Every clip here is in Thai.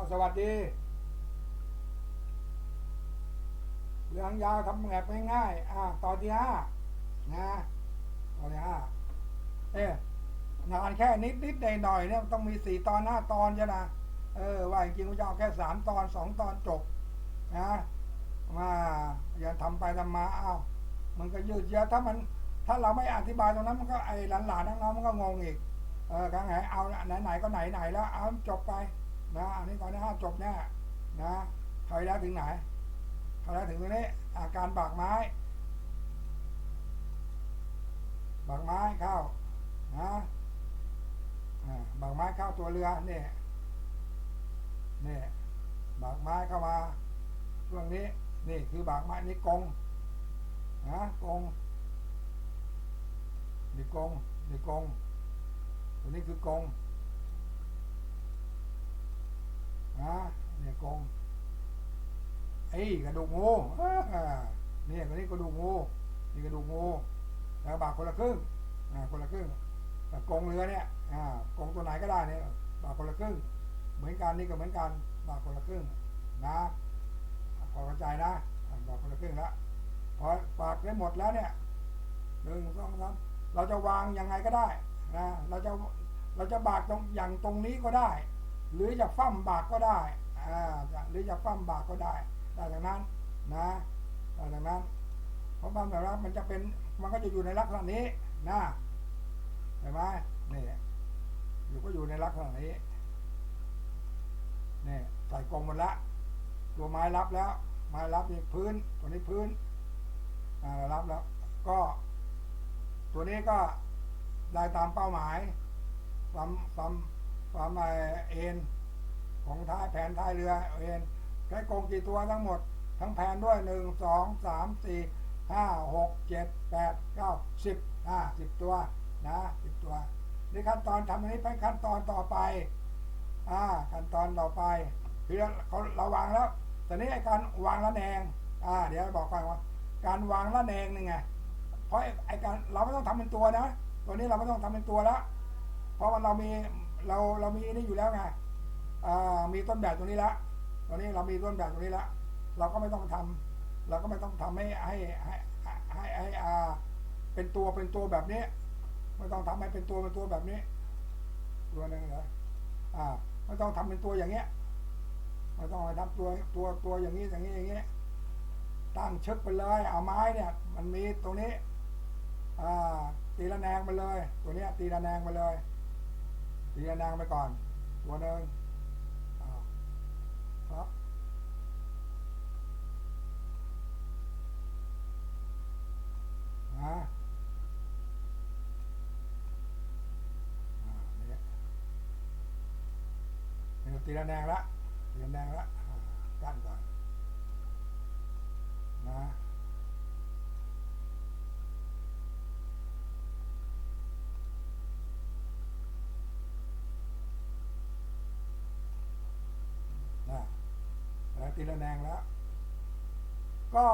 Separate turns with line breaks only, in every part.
าสวัสดี เรื่องยาวทำแบบง่ายๆอ่าตอนที่ห้านะตอนที่ห้าเอ๊ะงานแค่นิดนิดหน่อยหน่อยๆเนี่ยต้องมีสี่ตอนห้าตอนใช่ไหมเออว่าจริงๆจะเอาแค่สามตอนสองตอนจบนะมาอย่าทำไปทำมาเอ้ามันก็ยืดเยื้อถ้ามัน ถ้าเราไม่อธิบายตรงนั้นมันก็ไอ้หลานๆน้องๆมันก็งงอีกเออครั้งไหนเอาไหนๆก็ไหนๆแล้วเอาจบไป นะอันนี้ตอนนี้ห้าจบแน่นะถอยแล้วถึงไหนถอยแล้วถึงตรงนี้อาการบากไม้บากไม้เข้านะอ่าบากไม้เข้าตัวเรือเนี่ยเนี่ยบากไม้เข้ามาช่วงนี้นี่คือบากไม้นี่กงนะกงนี่กงนี่กงตัวนี้คือกง นะเนี่ยกงไอ้กระดูกงูเนี่ยตัวนี้กระดูกงูนี่กระดูกงูแล้วบากคนละครึ่งอ่าคนละครึ่งแต่กงเรือเนี่ยอ่ากงตัวไหนก็ได้เนี่ยบากคนละครึ่ง เหมือนกันนี่ก็เหมือนกันบากคนละครึ่งนะพอเข้าใจนะบากคนละครึ่งแล้วพอบากได้หมดแล้วเนี่ยหนึ่งสองสามเราจะวางยังไงก็ได้นะเราจะเราจะบากตรงอย่างตรงนี้ก็ได้ หรือจะฟั่มบากก็ได้หรือจะฟั่มบากก็ได้ได้จากนั้นนะได้จากนั้น เพราะบางแบบนั้นมันจะเป็นมันก็จะอยู่ในลักษณะนี้นะเห็นไหมนี่อยู่ก็อยู่ในลักษณะนี้นี่ใส่กรงหมดละ ตัวไม้รับแล้ว ไม้รับนี่พื้น ตัวนี้พื้นอ่ารับแล้ว ก็ ตัวนี้ก็ได้ตามเป้าหมายความความ ความเอ็นของท้ายแผนท้ายเรือเอ็นใช้กงกี่ตัวทั้งหมด ทั้งแผนด้วยหนึ่งสองสามสี่ห้าหกเจ็ดแปดเก้าสิบอ่าสิบตัวนะสิบตัวนี่ขั้นตอนทำอันนี้เป็นขั้นตอนต่อไปอ่าขั้นตอนต่อไปคือเขาเราวางแล้วแต่นี้ไอ้การวางละแนงอ่าเดี๋ยวบอกก่อนว่า การวางละแนงนี่ไงเพราะไอ้การเราไม่ต้องทำเป็นตัวนะ ตัวนี้เราไม่ต้องทำเป็นตัวแล้วเพราะว่าเรามี เราเรามีนี่อยู่แล้วไงมีต้นแบบตรงนี้ล้วตอนนี้เรามีต้นแบบตรงนี้ล้วเราก็ไม่ต้องทำเราก็ไม่ต้องทำให้ให้ให้ให้ให้อาเป็นตัวเป็นตัวแบบนี้ ไม่ต้องทำให้เป็นตัวเป็นตัวแบบนี้ตัวหนึงเหรออ่าไม่ต้องทำเป็นตัวอย่างเงี้ยไม่ต้องไปทำตัวตัวตัวอย่างนี้อย่างนี้อย่างนี้ตั้งเชึกไปเลยเอาไม้เนี่ย มันมีตรงนี้อ่าตีละแนงไปเลย ตัวเนี้ยตีละแนงไปเลย ตีนางไปก่อน ตัวหนึ่งครับนะตีระแนงละตีระแนงละกั้นก่อน นะ นะแล้ว ตีละแนงแล้ว ก็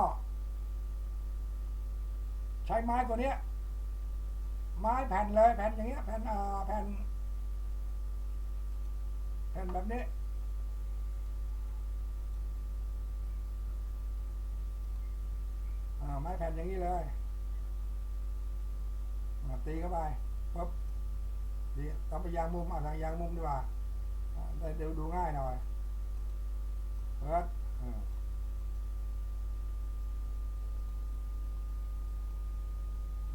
ใช้ไม้ตัวเนี้ย ไม้แผ่นเลยแผ่นอย่างเงี้ยแผ่นอ่าแผ่น แผ่นแบบนี้อ่าไม้แผ่นอย่างนี้เลยอ่าตีเข้าไปปุ๊บดีต้องไปยางมุมอะทางยางมุมดีกว่าอ่าได้ดูง่ายหน่อยเปิดอ่า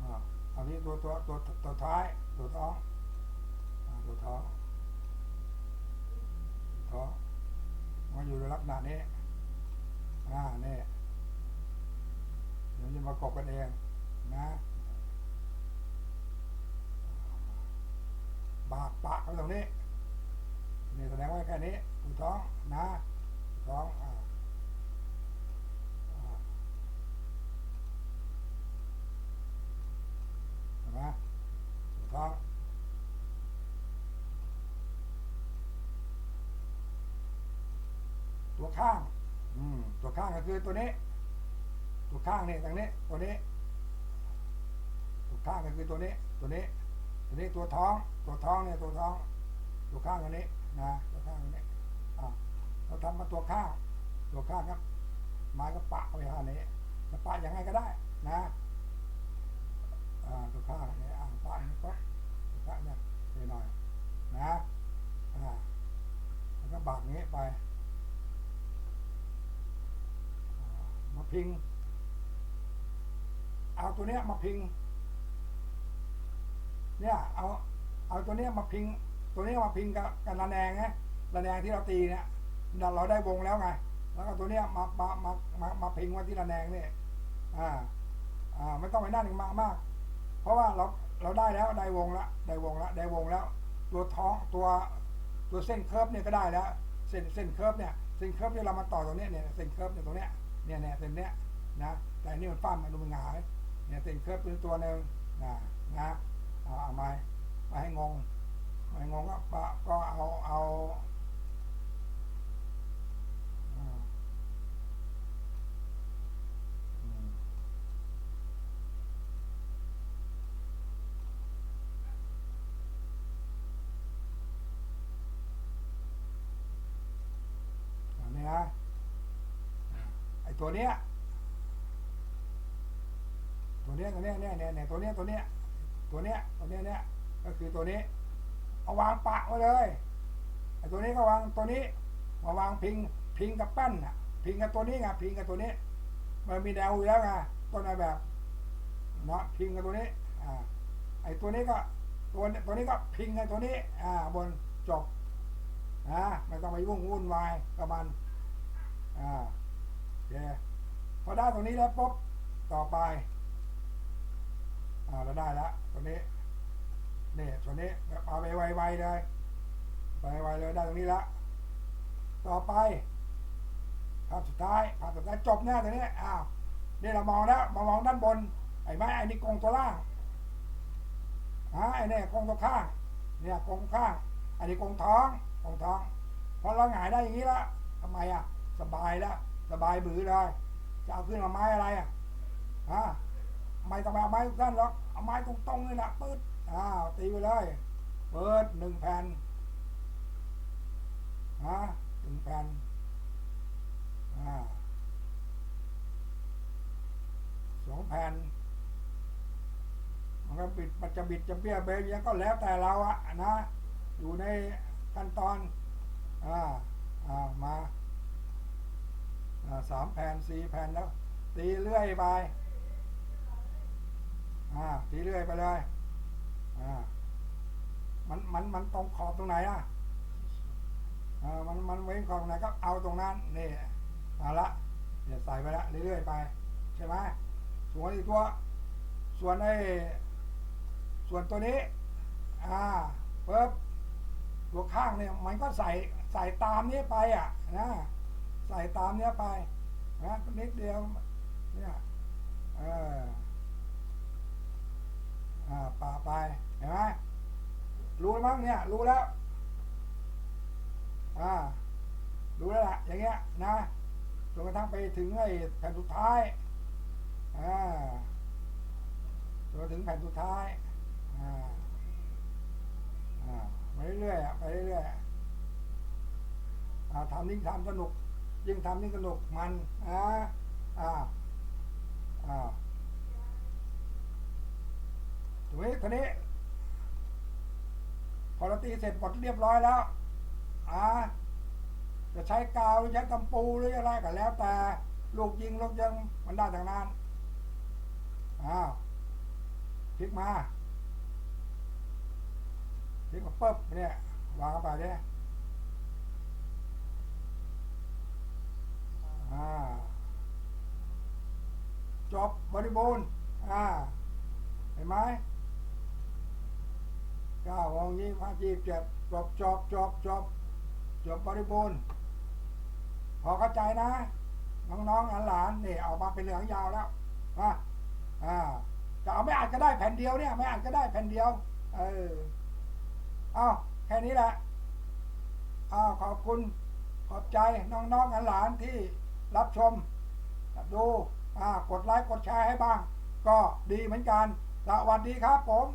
อ่าอันนี้ ตัวตัวตัวตัวท้ายตัวท้องตัวท้องท้องมันอยู่ในลักษณะนี้อ่านี่เดี๋ยวจะประกบกันเองนะบากปากเขาตรงนี้นี่แสดงว่าแค่นี้ถูกท้องนะท้องอ่าอ่าเห็นไหม ถูกท้องตัวข้าง อืม ตัวข้างก็คือตัวนี้ ตัวข้างนี่ตรงนี้ ตัวนี้ ตัวข้างก็คือตัวนี้ ตัวนี้ ตัวนี้ตัวท้อง ตัวท้องเนี่ยตัวท้อง ตัวข้างอันนี้นะ ตัวข้างอันนี้อะเราทำมาตัวข้าง ตัวข้างครับไม้ก็ปะไปหานี้จะปะยังไงก็ได้ นะ อ่า ตัวข้างเนี่ย อ่างปะนี่ก็ปะเนี่ยไปหน่อยนะอ่าแล้วก็บักงี้ไปมาพิง เอาตัวเนี้ยมาพิง เนี่ยเอาเอาตัวเนี้ยมาพิง ตัวเนี้ยมาพิงกับกับระแนงไงระแนงที่เราตีเนี่ยเราได้วงแล้วไงแล้วก็ตัวเนี้ยมามามามามาพิงไว้ที่ระแนงเนี่ยอ่าอ่าไม่ต้องไปนั่นมากมาก เพราะว่าเรา เราได้แล้วได้วงละได้วงละได้วงแล้ว ตัวท้องตัวตัวเส้นเคิร์ฟเนี่ยก็ได้แล้ว เส้นเส้นเคิร์ฟเนี่ยเส้นเคิร์ฟเนี่ยเรามาต่อตรงนี้เนี่ยเส้นเคิร์ฟเนี่ยตรงเนี้ยเนี่ยเนี่ยเส้นเนี้ยนะแต่นี่มันฟ้ามมันดูมันหงายเนี่ยเส้นเคิร์ฟเป็นตัวหนึ่งนะนะเอาอามามาให้งงมาให้งงก็ปะก็เอาเอาอ่าอืมอันนี้นะไอ ตัวเนี้ย ตัวเนี้ยตัวเนี้ยเนี่ยเนี่ยเนี่ยตัวเนี้ยตัวเนี้ยตัวเนี้ยตัวเนี้ยเนี่ยก็คือตัวนี้ เอาวางปะไว้เลยไอ้ตัวนี้ก็วางตัวนี้ มาวางพิงพิงกับแป้นน่ะ พิงกับตัวนี้ไงพิงกับตัวนี้ มันมีแนวอยู่แล้วไงต้นแบบเนาะพิงกับตัวนี้ อ่า ไอ้ตัวนี้ก็ตัวตัวนี้ก็พิงกับตัวนี้ อ่า บนจบนะไม่ต้องไปวุ่นวุ่นวายกับมันอ่า เคพอได้ตรงนี้แล้วปุ๊บต่อไปอ่าเราได้แล้วตัวนี้นี่ตัวนี้เอาไปไวๆเลยไปไวเลยได้ตรงนี้ล้วต่อไปภาพสุดท้ายภาพสุดท้ายจบแน่ตัวนี้อ้าวนี่เรามองแล้วมามองด้านบนไอ้ไม้ไอ้นี่กงตัวล่างฮะไอ้นี่กงตัวข้างเนี่ยกงข้างอันนี้กงท้องกงท้องพอเราหงายได้อย่างนี้ล้วทำไมอะสบายแล้ว สบายบือเลยจะเอาขึ้นมาไม้อะไรอะฮะไม่ต้องเอาไม้ทุกท่านหรอกเอาไม้ตรงๆนี่แหละปื๊ดอ้าวตีไปเลยเปิดหนึ่งแผ่นฮะหนึ่งแผ่นอ่าสองแผ่นมันก็บิดมันจะบิดจะเบี้ยเบยยังก็แล้วแต่เราอะนะ อยู่ในขั้นตอน อ่า อ่า มา สามแผ่นสี่แผ่นแล้ว ตีเรื่อยไปอ่าตีเรื่อยไปเลยอ่ามันมันมันตรงขอบตรงไหนอะอ่ามันมันเว้นขอบตรงไหนก็เอาตรงนั้นนี่เอาละเดี๋ยวใส่ไปละเรื่อยๆไปใช่ไหมส่วนอีกตัว ส่วนไอ้ส่วนตัวนี้ อ่าปึ๊บตัวข้างเนี่ยมันก็ใส่ใส่ตามนี้ไปอะนะ ใส่ตามเนี้ยไปนะนิดเดียวเนี่ยเอออ่าป่าไปเห็นไหมรู้แล้วมั้งเนี่ยรู้แล้วอ่ารู้แล้วล่ะอย่างเงี้ยนะจนกระทั่งไปถึงไอ้แผ่นสุดท้ายอ่าจนถึงแผ่นสุดท้ายอ่าอ่าไปเรื่อยๆไปเรื่อยๆอ่าทำยิ่งทำสนุก ยิ่งทำยิ่งสนุกมันอ่าอ่าอ่าทีนี้ทีนี้พอเราตีเสร็จหมดเรียบร้อยแล้วอ่าจะใช้กาวหรือใช้ตำปูหรืออะไรก็แล้ว แต่ ลูกยิงลูกยิงมันได้ทางนั้นอ้าวพลิกมาพลิกมาปุ๊บเนี่ย วางเข้าไปเนี่ยอ่า จบบริบูรณ์อ่าเห็นไหมเก้าโมงยี่สิบห้ายี่สิบเจ็ดจบจบจบจบจบบริบูรณ์พอเข้าใจนะ น้องๆหลานๆนี่ออกมาเป็นเหลืองยาวแล้วอะอ่าจะเอาไม่อ่านก็ได้แผ่นเดียวเนี่ยไม่อ่านก็ได้แผ่นเดียว เออเอาแค่นี้แหละอ้าขอบคุณขอบใจน้องๆหลานๆที่รับชมดู กดไลค์กดแชร์ให้บ้าง ก็ดีเหมือนกัน สวัสดีครับผม